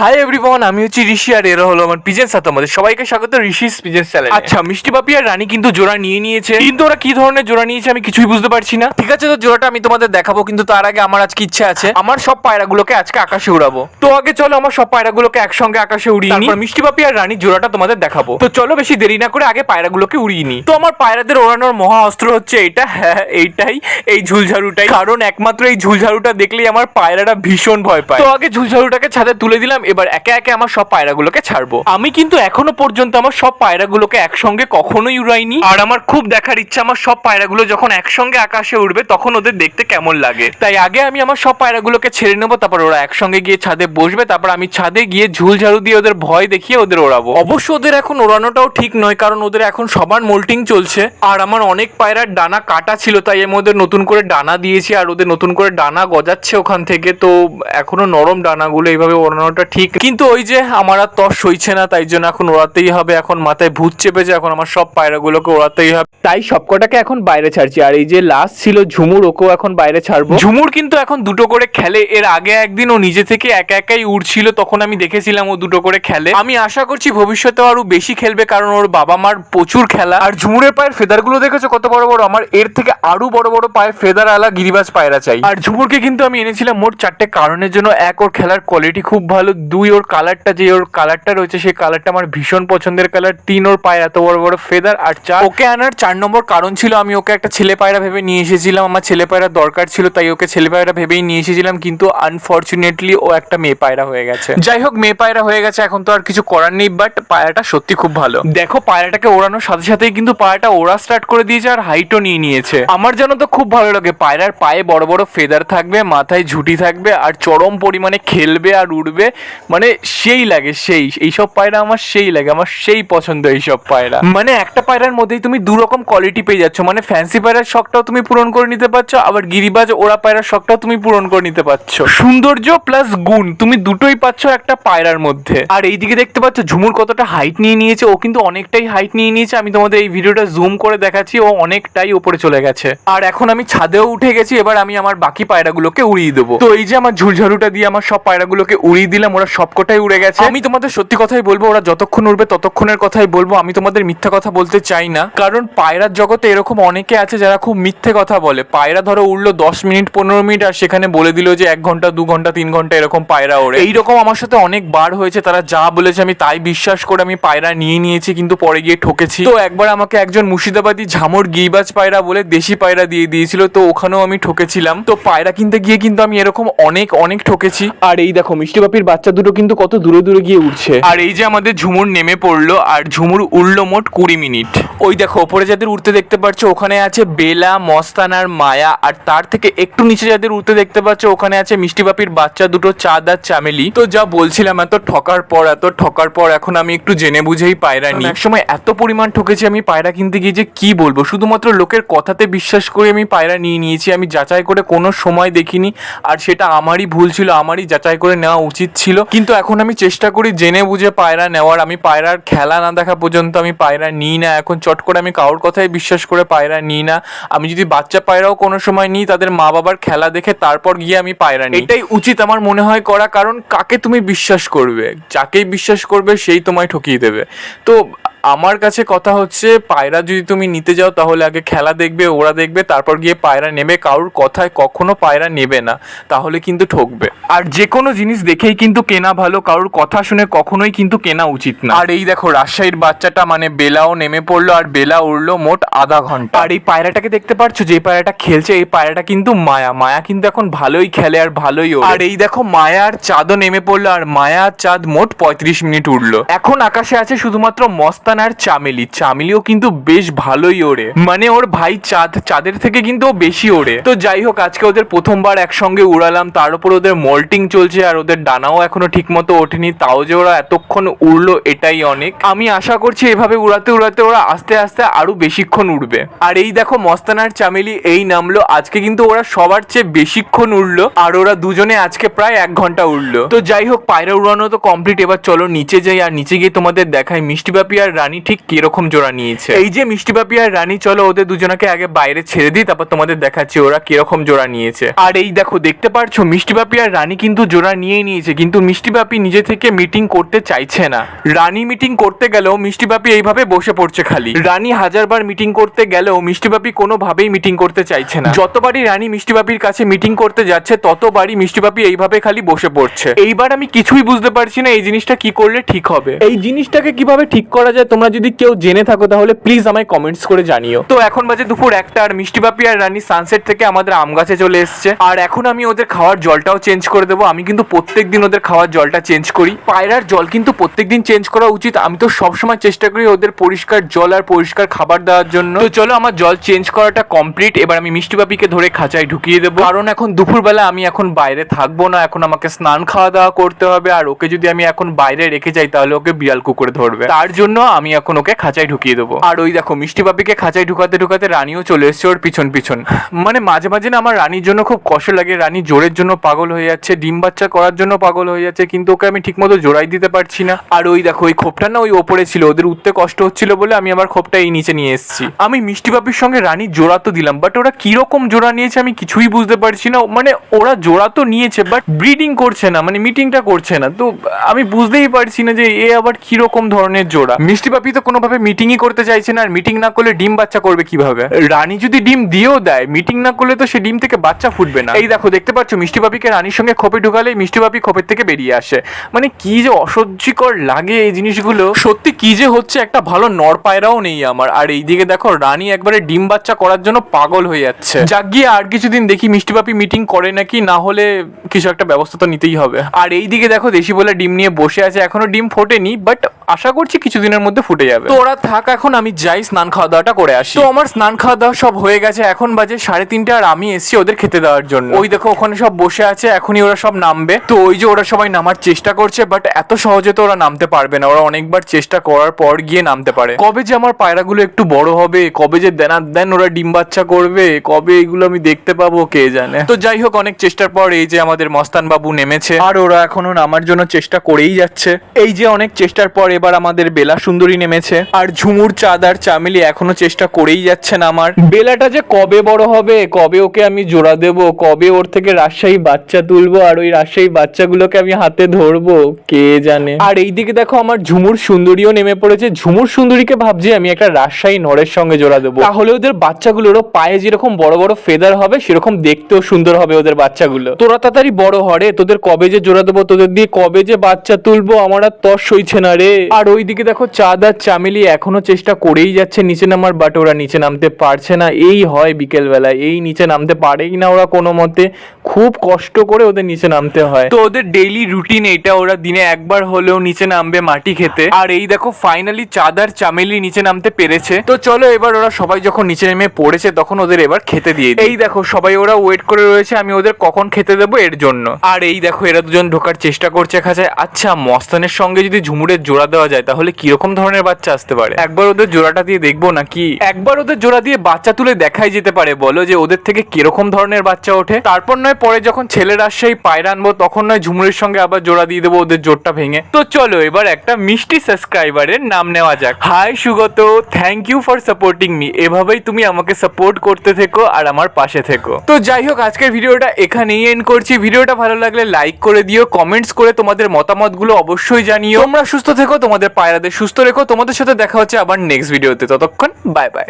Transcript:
Hi everyone আমি হচ্ছি ঋষি আর এরা হলো আমার পিজেন সাথে আমাদের সবাইকে স্বাগত ঋষিস পিজেন চ্যানেল আচ্ছা মিষ্টি পাপি আর রানী কিন্তু জোড়া নিয়ে নিয়েছে। কিন্তু ওরা কি ধরনের জোড়া নিয়েছে আমি কিছুই বুঝতে পারছি না। ঠিক আছে তো জোড়াটা আমি তোমাদের দেখাবো কিন্তু তার আগে আমার আজকে ইচ্ছা আছে আমার সব পায়রাগুলোকে আজকে আকাশে উড়াবো। তো আগে চলো আমার সব পায়রাগুলোকে একসঙ্গে আকাশে উড়িয়ে নিই। মিষ্টি পাপি আর রানী জোড়াটা তোমাদের দেখাবো। তো চলো বেশি দেরি না করে আগে পায়রাগুলোকে উড়িয়ে নিই। তো আমার পায়রাদের ওড়ানোর মহা অস্ত্র হচ্ছে এটা হ্যাঁ এইটাই এই ঝুলঝাড়ুটাই। কারণ একমাত্র এই ঝুলঝাড়ুটা দেখলেই আমার পায়রাটা ভীষণ ভয় পায়। তো আগে ঝুলঝাড়ুটাকে ছাদে তুলে দিলাম এবার একে একে আমার সব পায়রাগুলোকে ছাড়বো। আমি কিন্তু এখনও পর্যন্ত আমার সব পায়রাগুলোকে একসঙ্গে কখনোই উড়াইনি। আর আমার খুব দেখার ইচ্ছা, আমার সব পায়রাগুলো যখন একসঙ্গে আকাশে উড়বে, তখন ওদের দেখতে কেমন লাগে। তাই আগে আমি আমার সব পায়রাগুলোকে ছেড়ে নেব, তারপর ওরা একসঙ্গে গিয়ে ছাদে বসবে, তারপর আমি ছাদে গিয়ে ঝুলঝাড়ু দিয়ে ওদের ভয় দেখিয়ে ওদের ওড়াবো। অবশ্য ওদের এখন ওড়ানোটাও ঠিক নয়, কারণ ওদের এখন সবার মোল্টিং চলছে। আর আমার অনেক পায়রার ডানা কাটা ছিল, তাই আমি ওদের নতুন করে ডানা দিয়েছি, আর ওদের নতুন করে ডানা গজাচ্ছে ওখান থেকে। তো এখনও নরম ডানাগুলো, এইভাবে ওড়ানোটা ঠিক। কিন্তু ওই যে আমার আর তর সইছে না তাই জন্য এখন ওড়াতেই হবে। এখন মাথায় ভূত চেপেছে এখন আমার সব পায়রাগুলোকে ওড়াতেই হবে। তাই সবকটাকে এখন বাইরে ছাড়ছি। আর এই যে লাস্ট ছিল ঝুমুর ওকেও এখন বাইরে ছাড়বো। ঝুমুর কিন্তু এখন দুটো করে খেলে। এর আগে একদিন ও নিজে থেকে একা একাই উড়ছিল তখন আমি দেখেছিলাম ও দুটো করে খেলে। আমি আশা করছি ভবিষ্যতে আরও বেশি খেলবে কারণ ওর বাবা মার প্রচুর খেলা। আর ঝুমুরের পায়ের ফেদারগুলো দেখেছ? কত বড় বড়। আমার এর থেকে আরও বড় বড় পায়ে ফেদার আলা গিরিবাজ পায়রা চাই। আর ঝুমুরকে কিন্তু আমি এনেছিলাম মোট চারটে কারণের জন্য। এক ওর খেলার কোয়ালিটি খুব ভালো। দুই ওর কালারটা যে ওর কালারটা রয়েছে, সেই কালারটা আমার ভীষণ পছন্দের কালার তিন ওর পায়ে এত বড় বড় ফেদার আর চার, ওকে আনার চার নম্বর কারণ ছিল, আমি ওকে একটা ছেলে পায়রা ভেবে নিয়ে এসেছিলাম। আমার ছেলে পায়রা দরকার ছিল, তাই ওকে ছেলে পায়রা ভেবেই নিয়ে এসেছিলাম, কিন্তু আনফর্চুনেটলি ও একটা মেয়ে পায়রা হয়ে গেছে। যাই হোক, মেয়ে পায়রা হয়ে গেছে, এখন তো আর কিছু করার নেই বাট পায়রাটা সত্যি খুব ভালো। দেখো, পায়রাটাকে ওড়ানোর সাথে সাথেই কিন্তু পায়রাটা ওড়া স্টার্ট করে দিয়েছে আর হাইটও নিয়ে নিয়েছে। আমার যেন তো খুব ভালো লাগে, পায়রার পায়ে বড় বড় ফেদার থাকবে, মাথায় ঝুঁটি থাকবে, আর চরম পরিমাণে খেলবে আর উড়বে। মানে সেই লাগে, সেই, এইসব পায়রা আমার সেই লাগে, আমার সেই পছন্দ এইসব পায়রা। মানে একটা পায়রার মধ্যেই তুমি দু রকম কোয়ালিটি পেয়ে যাচ্ছ মানে ফ্যান্সি পায়রার শখটাও তুমি পূরণ করে নিতে পারছ, আবার গিরিবাজ ওরা পায়রার শখটাও তুমি পূরণ করে নিতে পারছ। সৌন্দর্য প্লাস গুণ, তুমি দুটোই পাচ্ছ একটা পায়রার মধ্যে। আর এইদিকে দেখতে পাচ্ছ, ঝুমুর কতটা হাইট নিয়ে নিয়েছে, ও কিন্তু অনেকটাই হাইট নিয়ে নিয়েছে, আমি তোমাদের এই ভিডিওটা জুম করে দেখাচ্ছি, ও অনেকটাই উপরে চলে গেছে। আর এখন আমি ছাদেও উঠে গেছি, এবার আমি আমার বাকি পায়রাগুলোকে উড়িয়ে দেবো। তো এই যে আমার ঝুলঝাড়ুটা দিয়ে আমার সব পায়রাগুলোকে উড়িয়ে দিলাম ওরা সবকটাই উড়ে গেছে। আমি তোমাদের সত্যি কথাই বলব, ওরা যতক্ষণ উড়বে ততক্ষণের কথাই বলব। আমি তোমাদের মিথ্যা কথা বলতে চাই না। কারণ পায়রার জগতে এরকম অনেকে আছে যারা খুব মিথ্যে কথা বলে। পায়রা ধরো উড়লো দশ মিনিট, পনেরো মিনিট, আর সেখানে বলে দিল যে এক ঘণ্টা, দু ঘণ্টা, তিন ঘণ্টা এরকম পায়রা ওড়ে। এইরকম আমার সাথে অনেক বার হয়েছে, তারা যা বলেছে আমি তাই বিশ্বাস করে আমি পায়রা নিয়ে নিয়েছি, কিন্তু পরে গিয়ে ঠকেছি। তো একবার আমাকে একজন মুর্শিদাবাদী ঝামর গিবাজ পায়রা বলে দেশি পায়রা দিয়ে দিয়েছিল, তো ওখানেও আমি ঠকেছিলাম। তো পায়রা কিনতে গিয়ে কিন্তু আমি এরকম অনেক অনেক ঠকেছি। আর এই দেখো, মিষ্টি পাপির বাচ্চা দুটো কিন্তু কত দূরে দূরে গিয়ে উঠছে। আর এই যে আমাদের ঝুমুর নেমে পড়ল আর ঝুমুর উড়লো মোট কুড়ি মিনিট। ওই দেখো ওপরে যাদের উঠতে দেখতে পাচ্ছ ওখানে আছে বেলা মস্তানার মায়া আর তার থেকে একটু নিচে যাদের উঠতে দেখতে পাচ্ছ ওখানে আছে মিষ্টি বাপির বাচ্চা দুটো চাঁদ আর চামেলি। তো যা বলছিলাম এত ঠকার পর এত ঠকার পর এখন আমি একটু জেনে বুঝেই পায়রা নিই। একসময় এত পরিমাণ ঠকেছি আমি পায়রা কিনতে গিয়ে যে কি বলব? শুধুমাত্র লোকের কথাতে বিশ্বাস করে আমি পায়রা নিয়ে নিয়েছি আমি যাচাই করে কোনো সময় দেখিনি আর সেটা আমারই ভুল ছিল আমারই যাচাই করে নেওয়া উচিত ছিল। কিন্তু এখন আমি চেষ্টা করি জেনে বুঝে পায়রা নেওয়ার। আমি পায়রার খেলা না দেখা পর্যন্ত আমি পায়রা নিই না। এখন চট করে আমি কারোর কথাই বিশ্বাস করে পায়রা নিই না। আমি যদি বাচ্চা পায়রাও কোনো সময় নিই তাদের মা বাবার খেলা দেখে তারপর গিয়ে আমি পায়রা নিই। এটাই উচিত আমার মনে হয় করা। কারণ কাকে তুমি বিশ্বাস করবে? যাকেই বিশ্বাস করবে সেই তোমায় ঠকিয়ে দেবে। তো আমার কাছে কথা হচ্ছে পায়রা যদি তুমি নিতে যাও তাহলে আগে খেলা দেখবে ওরা দেখবে তারপর গিয়ে পায়রা নেবে। কারোর কথায় কখনো পায়রা নেবে না তাহলে কিন্তু ঠকবে। আর যে কোনো জিনিস দেখেই কিন্তু কেনা ভালো কারোর কথা শুনে কখনোই কিন্তু কেনা উচিত না। আর এই দেখো রাজশাহীর বাচ্চাটা মানে বেলাও নেমে পড়ল আর বেলা উড়লো মোট আধা ঘণ্টা। আর এই পায়রাটাকে দেখতে পাচ্ছ যে পায়রাটা খেলছে এই পায়রাটা কিন্তু মায়া। মায়া কিন্তু এখন ভালোই খেলে আর ভালোই আর এই দেখো মায়া আর চাঁদও নেমে পড়ল আর মায়া চাঁদ মোট পঁয়ত্রিশ মিনিট উড়লো। এখন আকাশে আছে শুধুমাত্র মস্তান আর চামেলি। চামেলিও কিন্তু বেশ ভালোই ওড়ে। মানে ওর ভাই চাঁদ, চাঁদের থেকে কিন্তু ও বেশি ওড়ে। তো যাই হোক, আজকে ওদের প্রথমবার একসঙ্গে উড়ালাম। তার উপর ওদের মল্টিং চলছে আর ওদের ডানাও এখনও ঠিক মতো ওঠেনি। তাও যে ওরা এতক্ষণ উড়লো, এটাই অনেক। আমি আশা করছি এভাবে উড়াতে উড়াতে ওরা আস্তে আস্তে আরও বেশিক্ষণ উড়বে। আর এই দেখো মস্তান আর চামেলি এই নামলো। আজকে কিন্তু ওরা সবার চেয়ে বেশিক্ষণ উড়লো। আর ওরা দুজনে আজকে প্রায় এক ঘণ্টা উড়লো। তো যাই হোক, পায়রা উড়ানো তো কমপ্লিট এবার চলো নিচে যাই। আর নিচে গিয়ে তোমাদের দেখাই। মিষ্টি বাপি আর রানী ঠিক কীরকম জোড়া নিয়েছে? এই যে মিষ্টি পাপি আর রানী, চলো ওদের দুজনকে আগে বাইরে ছেড়ে দিই, তারপর তোমাদের দেখাচ্ছি ওরা কীরকম জোড়া নিয়েছে। আর এই দেখো, দেখতে পারছ, মিষ্টি পাপি আর রানী কিন্তু জোড়া নিয়েই নিয়েছে, কিন্তু মিষ্টি পাপি নিজে থেকে মিটিং করতে চাইছে না। রানী মিটিং করতে গেলেও মিষ্টি পাপি এইভাবে বসে পড়ছে খালি। রানী হাজারবার মিটিং করতে গেলেও মিষ্টি পাপি কোনোভাবেই মিটিং করতে চাইছে না। যতবারই রানী মিষ্টি পাপির কাছে মিটিং করতে যাচ্ছে, ততবারই মিষ্টি পাপি এইভাবে খালি বসে পড়ছে। এইবার আমি কিছুই বুঝতে পারছি না এই জিনিসটা কি করলে ঠিক হবে। এই জিনিসটাকে কীভাবে ঠিক করা যায় তোমরা যদি কেউ জেনে থাকো, তাহলে প্লিজ আমায় কমেন্টস করে জানিও। তো এখন বাজে দুপুর একটা, আর মিষ্টি পাপি আর রানী সানসেট থেকে আমাদের আম গাছে চলে এসছে। আর এখন আমি ওদের খাওয়ার জলটাও চেঞ্জ করে দেবো। আমি কিন্তু প্রত্যেক দিন ওদের খাওয়ার জলটা চেঞ্জ করি। পায়রার জল কিন্তু প্রত্যেক দিন চেঞ্জ করা উচিত। আমি তো সবসময় চেষ্টা করি ওদের পরিষ্কার জল আর পরিষ্কার খাবার দেওয়ার জন্য। তো চলো আমার জল চেঞ্জ করাটা কমপ্লিট এবার আমি মিষ্টি পাপিকে ধরে খাঁচায় ঢুকিয়ে দেবো। কারণ এখন দুপুরবেলা আমি এখন বাইরে থাকব না। এখন আমাকে স্নান খাওয়া দাওয়া করতে হবে। আর ওকে যদি আমি এখন বাইরে রেখে যাই, তাহলে ওকে বিড়াল কুকুরে ধরবে। তার জন্য আমি এখন ওকে খাঁচায় ঢুকিয়ে দেবো। আর ওই দেখো, মিষ্টি পাপিকে খাঁচায় ঢুকাতে ঢুকাতে রানীও চলে এসছে ওর পিছন পিছন। মানে মাঝে মাঝে না আমার রানীর জন্য খুব কষ্ট লাগে, রানী জোরের জন্য পাগল হয়ে যাচ্ছে, ডিম বাচ্চা করার জন্য পাগল হয়ে যাচ্ছে, কিন্তু ওকে আমি ঠিকমতো জোড়াই দিতে পারছি না। আর ওই দেখো, ওই খোপটা না ওই ওপরে ছিল, ওদের উঠতে কষ্ট হচ্ছিল বলে আমি আমার খোপটা এই নিচে নিয়ে এসেছি। আমি মিষ্টি পাপির সঙ্গে রানীর জোড়া তো দিলাম বাট ওরা কীরকম জোড়া নিয়েছে আমি কিছুই বুঝতে পারছি না। মানে ওরা জোড়া তো নিয়েছে বাট ব্রিডিং করছে না মানে মিটিংটা করছে না। তো আমি বুঝতেই পারছি না যে এ আবার কীরকম ধরনের জোড়া। মিষ্টি পাপি তো কোনোভাবে মিটিংই করতে চাইছে না, আর মিটিং না করলে ডিম বাচ্চা করবে কীভাবে? রানী যদি ডিম দিয়েও দেয় মিটিং না করলে তো সে ডিম থেকে বাচ্চা ফুটবে না। এই দেখো, দেখতে পাচ্ছ, মিষ্টি পাপিকে রানীর সঙ্গে খোপে ঢুকালে মিষ্টি পাপি খোপের থেকে বেরিয়ে আসে। মানে কি যে অসহ্যকর লাগে এই জিনিসগুলো। সত্যি কি যে হচ্ছে, একটা ভালো নর পায়রাও নেই আমার। আর এইদিকে দেখো, রানী একবারে ডিম বাচ্চা করার জন্য পাগল হয়ে যাচ্ছে। যাক, গিয়ে আর কিছুদিন দেখি মিষ্টি পাপি মিটিং করে নাকি, না হলে কিছু একটা ব্যবস্থা তো নিতেই হবে। আর এইদিকে দেখো, দেশি বলে ডিম নিয়ে বসে আছে, এখনও ডিম ফোটেনি বাট আশা করছি কিছুদিনের মধ্যে ফুটে যাবে। তো ওরা থাক এখন আমি যাই স্নান খাওয়া দাওয়াটা করে আসি। তো আমার স্নান খাওয়া দাওয়া সব হয়ে গেছে এখন বাজে সাড়ে তিনটে আর আমি এসেছি ওদের খেতে দেওয়ার জন্য। ওই দেখো ওখানে সব বসে আছে এখনই ওরা সব নামবে। তো ওই যে ওরা সবাই নামার চেষ্টা করছে বাট এত সহজে তো ওরা নামতে পারবে না। ওরা অনেকবার চেষ্টা করার পর গিয়ে নামতে পারে। কবে যে আমার পায়রাগুলো একটু বড় হবে কবে যে দেনা দেন ওরা ডিম বাচ্চা করবে কবে এগুলো আমি দেখতে পাবো কে জানে। তো যাই হোক অনেক চেষ্টার পর এই যে আমাদের মস্তান বাবু নেমেছে। আর ওরা এখনও নামার জন্য চেষ্টা করেই যাচ্ছে। এই যে অনেক চেষ্টার পর এবার আমাদের বেলা সুন্দরী নেমেছে। আর ঝুমুর চাঁদ আর চামেলি এখনও চেষ্টা করেই যাচ্ছে নামার বেলাটা যে কবে বড় হবে, কবে ওকে আমি জোড়া দেব, কবে ওর থেকে রাজশাহী বাচ্চা তুলবো, আর ওই রাজশাহী বাচ্চাগুলোকে আমি হাতে ধরবো, কে জানে। আর এইদিকে দেখো আমার ঝুমুর সুন্দরীও নেমে পড়েছে। ঝুমুর সুন্দরীকে ভাবছি আমি একটা রাজশাহী নরের সঙ্গে জোড়া দেবো। তাহলে ওদের বাচ্চাগুলোরও পায়ে যেরকম বড় বড় ফেদার হবে, সেরকম দেখতেও সুন্দর হবে ওদের বাচ্চাগুলো। তোরা তাড়াতাড়ি বড় হরে তোদের কবে যে জোড়া দেবো, তোদের দিয়ে কবে যে বাচ্চা তুলবো, আমার আর তর সইছে না রে। আর ওইদিকে দেখো চাঁদ আর চামেলি এখনও চেষ্টা করেই যাচ্ছে নিচে নামার বাট ওরা নিচে নামতে পারছে না। এই হয় বিকেল বেলায় এই নিচে নামতে পারেই না ওরা কোনো মতে। খুব কষ্ট করে ওদের নিচে নামতে হয়। তো ওদের ডেইলি রুটিন এটা ওরা দিনে একবার হলেও নিচে নামবে মাটি খেতে। আর এই দেখো ফাইনালি চাদার চামেলি নিচে নামতে পেরেছে। তো চলো এবার ওরা সবাই যখন নিচে নেমে পড়েছে তখন ওদের এবার খেতে দিয়ে। এই দেখো সবাই ওরা ওয়েট করে রয়েছে আমি ওদের কখন খেতে দেবো এর জন্য। আর এই দেখো এরা দুজন ঢোকার চেষ্টা করছে খাঁচায়। আচ্ছা মস্তানের সঙ্গে যদি ঝুমুরের জোড়া দেওয়া যায় তাহলে কীরকম ধরনের বাচ্চা আসতে পারে। একবার ওদের জোড়াটা দিয়ে দেখব নাকি? একবার ওদের জোড়া দিয়ে বাচ্চা তুলে দেখাই যেতে পারে, বলো যে ওদের থেকে কীরকম ধরনের বাচ্চা ওঠে। তারপর নয়, পরে যখন ছেলেরা সেই পায়রা আনব, তখন নয়, ঝুমুরের সঙ্গে আবার জোড়া দিয়ে দেবো ওদের জোরটা ভেঙে। তো চলো, এবার একটা মিষ্টি সাবস্ক্রাইবারের নাম নেওয়া যাক। Hi Sugata thank you for supporting me এভাবেই তুমি আমাকে সাপোর্ট করতে থেকো আর আমার পাশে থেকো। তো যাই হোক, আজকের ভিডিওটা এখানেই এন্ড করছি। ভিডিওটা ভালো লাগলে লাইক করে দিও কমেন্টস করে তোমাদের মতামতগুলো অবশ্যই জানিও। তোমরা সুস্থ থেকো, তোমাদের পায়রাদের সুস্থ রেখো তোমাদের সাথে দেখা হচ্ছে আবার নেক্সট ভিডিওতে ততক্ষণ বাই বাই